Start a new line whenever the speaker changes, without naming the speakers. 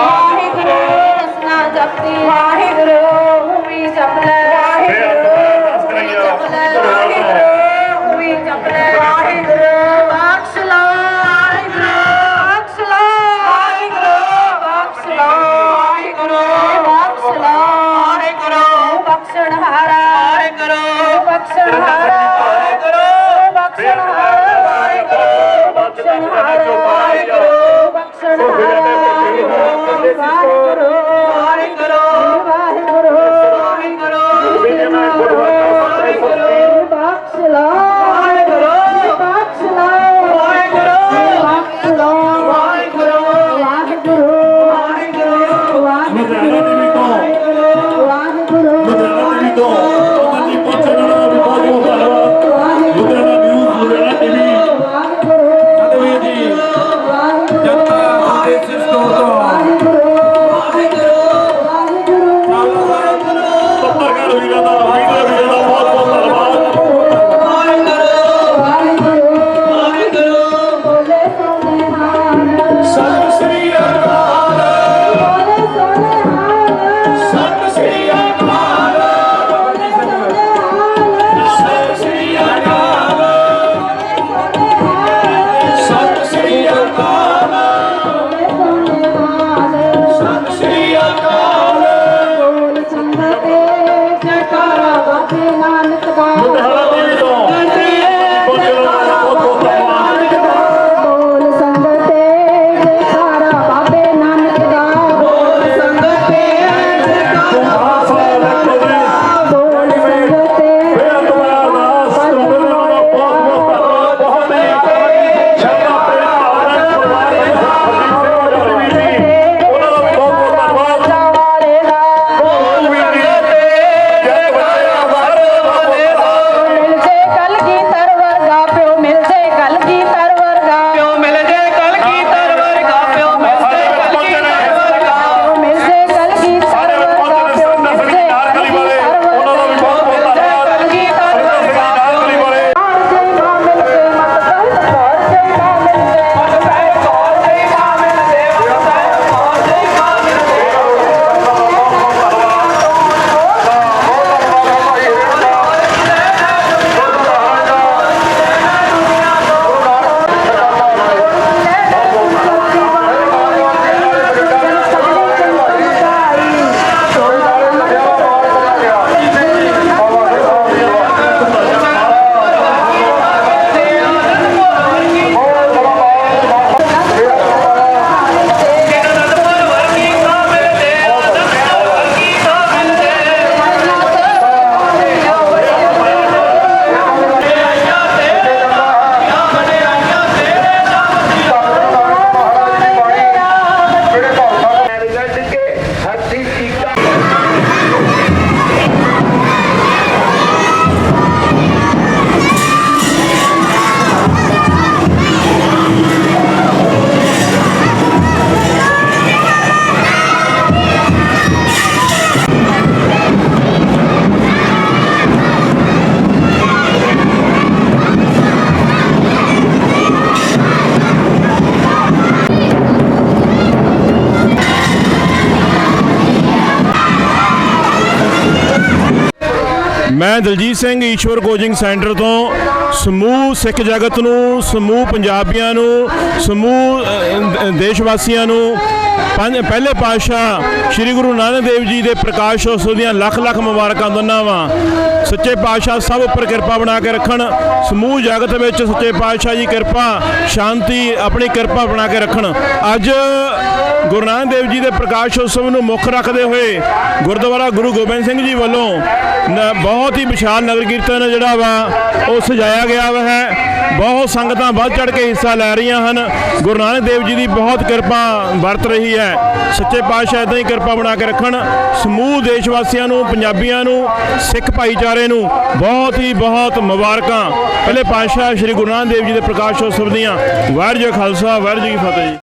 ਵਾਹਿਗੁਰੂ ਸਨਾ ਜਪੀ ਵਾਹਿਗੁਰੂ ਮੈਂ
Daljit Singh Ishwar coaching centre ਤੋਂ ਸਮੂਹ ਸਿੱਖ ਜਗਤ ਨੂੰ, ਸਮੂਹ ਪੰਜਾਬੀਆਂ ਨੂੰ, ਸਮੂਹ ਦੇਸ਼ ਵਾਸੀਆਂ ਨੂੰ ਪੰਜ, ਪਹਿਲੇ ਪਾਤਸ਼ਾਹ ਸ੍ਰੀ ਗੁਰੂ ਨਾਨਕ ਦੇਵ ਜੀ ਦੇ ਪ੍ਰਕਾਸ਼ ਉਤਸਵ ਦੀਆਂ ਲੱਖ ਲੱਖ ਮੁਬਾਰਕਾਂ ਦੋਨਾਂ ਵਾਂ। ਸੱਚੇ ਪਾਤਸ਼ਾਹ ਸਭ ਉੱਪਰ ਕਿਰਪਾ ਬਣਾ ਕੇ ਰੱਖਣ, ਸਮੂਹ ਜਗਤ ਵਿੱਚ ਸੱਚੇ ਪਾਤਸ਼ਾਹ ਜੀ ਕਿਰਪਾ, ਸ਼ਾਂਤੀ, ਆਪਣੀ ਕਿਰਪਾ ਬਣਾ ਕੇ ਰੱਖਣ। ਅੱਜ ਗੁਰੂ ਨਾਨਕ ਦੇਵ ਜੀ ਦੇ ਪ੍ਰਕਾਸ਼ ਉਤਸਵ ਨੂੰ ਮੁੱਖ ਰੱਖਦੇ ਹੋਏ ਗੁਰਦੁਆਰਾ ਗੁਰੂ ਗੋਬਿੰਦ ਸਿੰਘ ਜੀ ਵੱਲੋਂ ਨ- ਬਹੁਤ ਹੀ ਵਿਸ਼ਾਲ ਨਗਰ ਕੀਰਤਨ ਜਿਹੜਾ ਵਾ, ਉਹ ਸਜਾਇਆ ਗਿਆ ਵਾ ਹੈ। ਬਹੁਤ ਸੰਗਤਾਂ ਵੱਧ ਚੜ ਕੇ ਹਿੱਸਾ ਲੈ ਰਹੀਆਂ ਹਨ। ਗੁਰੂ ਨਾਨਕ ਦੇਵ ਜੀ ਦੀ ਬਹੁਤ ਕਿਰਪਾ ਵਰਤ ਰਹੀ ਹੈ। ਸੱਚੇ ਪਾਤਸ਼ਾਹ ਇਦਾਂ ਹੀ ਕਿਰਪਾ ਬਣਾ ਕੇ ਰੱਖਣ। ਸਮੂਹ ਦੇਸ਼ ਵਾਸੀਆਂ ਨੂੰ, ਪੰਜਾਬੀਆਂ ਨੂੰ, ਸਿੱਖ ਭਾਈਚਾਰੇ ਨੂੰ ਬਹੁਤ ਹੀ ਬਹੁਤ ਮੁਬਾਰਕਾਂ। ਪਹਿਲੇ ਪਾਤਸ਼ਾਹ ਸ੍ਰੀ ਗੁਰੂ ਨਾਨਕ ਦੇਵ ਜੀ ਦੇ ਪ੍ਰਕਾਸ਼ ਉਤਸਵ ਦੀਆਂ ਵਾਹਿਗੁਰੂ ਜੀ ਖਾਲਸਾ, ਵਾਹਿਗੁਰੂ ਜੀ ਫਤਿਹ ਜੀ।